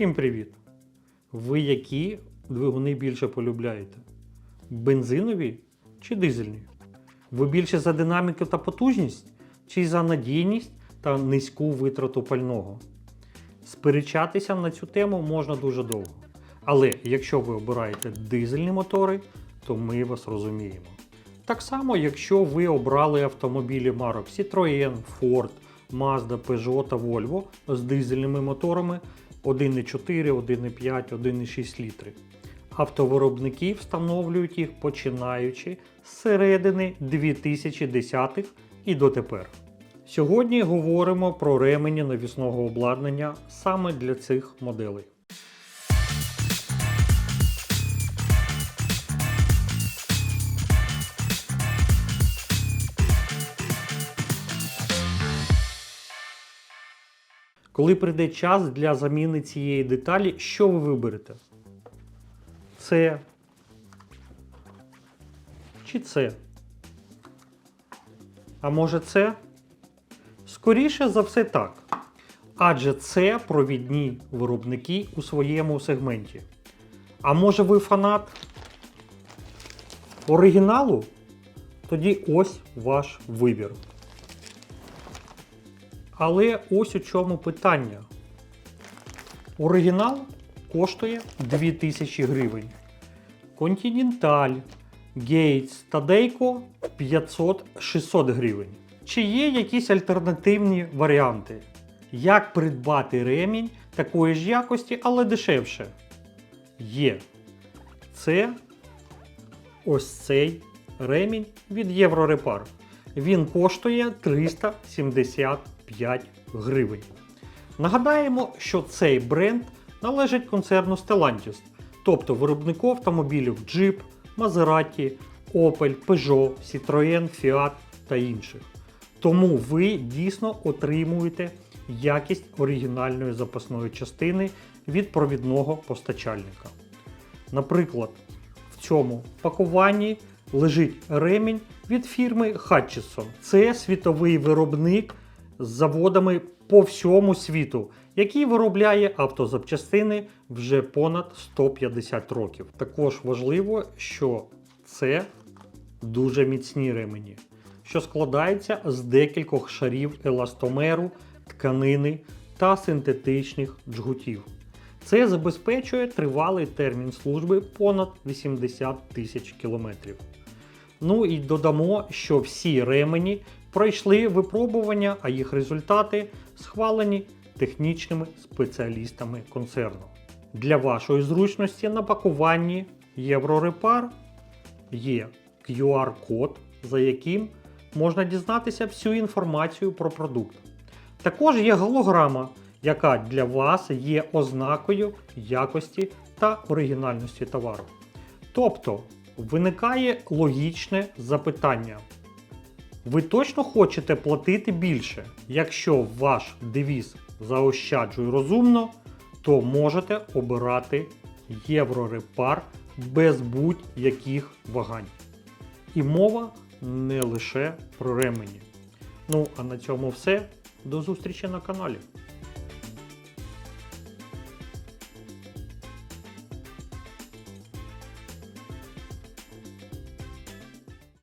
Всім привіт! Ви які двигуни більше полюбляєте? Бензинові чи дизельні? Ви більше за динаміку та потужність, чи за надійність та низьку витрату пального? Сперечатися на цю тему можна дуже довго. Але якщо ви обираєте дизельні мотори, то ми вас розуміємо. Так само, якщо ви обрали автомобілі марок Citroën, Ford, Mazda, Peugeot та Volvo з дизельними моторами 1,4, 1,5, 1,6 літри. Автовиробники встановлюють їх починаючи з середини 2010-х і дотепер. Сьогодні говоримо про ремені навісного обладнання саме для цих моделей. Коли прийде час для заміни цієї деталі, що ви виберете? Це чи це? А може це? Скоріше за все так. Адже це провідні виробники у своєму сегменті. А може ви фанат оригіналу? Тоді ось ваш вибір. Але ось у чому питання. Оригінал коштує 2000 гривень. Continental, Gates та Дейко 500-600 гривень. Чи є якісь альтернативні варіанти? Як придбати ремінь такої ж якості, але дешевше? Є. Це ось цей ремінь від Єврорепар. Він коштує 375 гривень. Нагадаємо, що цей бренд належить концерну Stellantis, тобто виробнику автомобілів Jeep, Maserati, Opel, Peugeot, Citroën, Fiat та інших. Тому ви дійсно отримуєте якість оригінальної запасної частини від провідного постачальника. Наприклад, в цьому пакуванні лежить ремінь від фірми Hutchison. Це світовий виробник з заводами по всьому світу, який виробляє автозапчастини вже понад 150 років. Також важливо, що це дуже міцні ремені, що складаються з декількох шарів еластомеру, тканини та синтетичних джгутів. Це забезпечує тривалий термін служби понад 80 тисяч кілометрів. Ну і додамо, що всі ремені пройшли випробування, а їх результати схвалені технічними спеціалістами концерну. Для вашої зручності на пакуванні Єврорепар є QR-код, за яким можна дізнатися всю інформацію про продукт. Також є голограма, яка для вас є ознакою якості та оригінальності товару. Тобто виникає логічне запитання. Ви точно хочете платити більше? Якщо ваш девіз заощаджуй розумно, то можете обирати Єврорепар без будь-яких вагань. І мова не лише про ремені. Ну, а на цьому все. До зустрічі на каналі.